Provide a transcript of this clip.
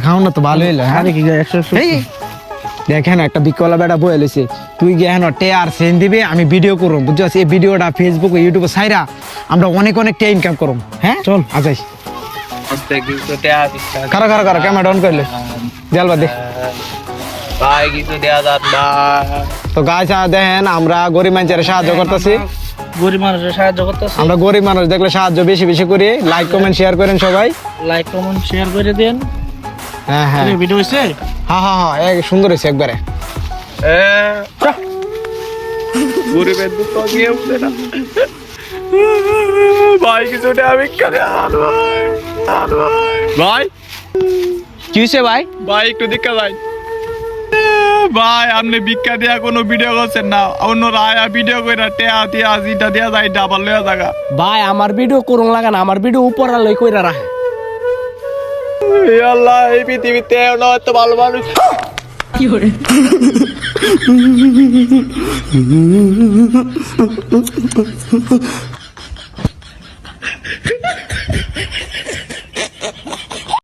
খাও না তো ভালো হইল হ্যাঁ? কি একশো দেখেন একটা বিকলা বেটা বয়ে লইছে। তুই গিয়ে হেন টে আর সেন দিবে আমি ভিডিও করব বুঝছ? এই ভিডিওটা ফেসবুক ইউটিউবে সাইরা আমরা অনেক অনেক टे ইনকাম করব হ্যাঁ? চল। আজাই দিচ্ছে কারও কারও কারও ক্যামেরা অন করলে দেলবা দে। তো গাছ দেখেন আমরা গরিব মানুষের সাহায্য করতেছি। গরিব মানুষের সাহায্য করতেছে। আমরা গরিব মানুষ দেখলে সাহায্য বেশি বেশি করি। লাইক কমেন্ট শেয়ার করেন সবাই। লাইক কমেন্ট শেয়ার করে দেন। হ্যাঁ হ্যাঁ। ভিডিও হয়েছে? হ্যাঁ হ্যাঁ হ্যাঁ এক সুন্দর হয়েছে একবারে। গরিবের দুঃখ গিয়ে উঠে না। ভাই কিছু ভাই দাও ভাই ভাই? কি হয়েছে ভাই? ভাই একটু দেখা ভাই। ভাই আপনি ভিক্ষা দেয়া কোনো ভিডিও করছেন না। অন্য রায়া ভিডিও করে টেয়া দিয়া জিটা দিয়া যাই ডাবল লয়া জায়গা ভাই আমার ভিডিও করুন লাগান আমার ভিডিও উপর লই কইরা রাখে। আল্লাহ এই পৃথিবীতে নয় তো ভালো মানুষ।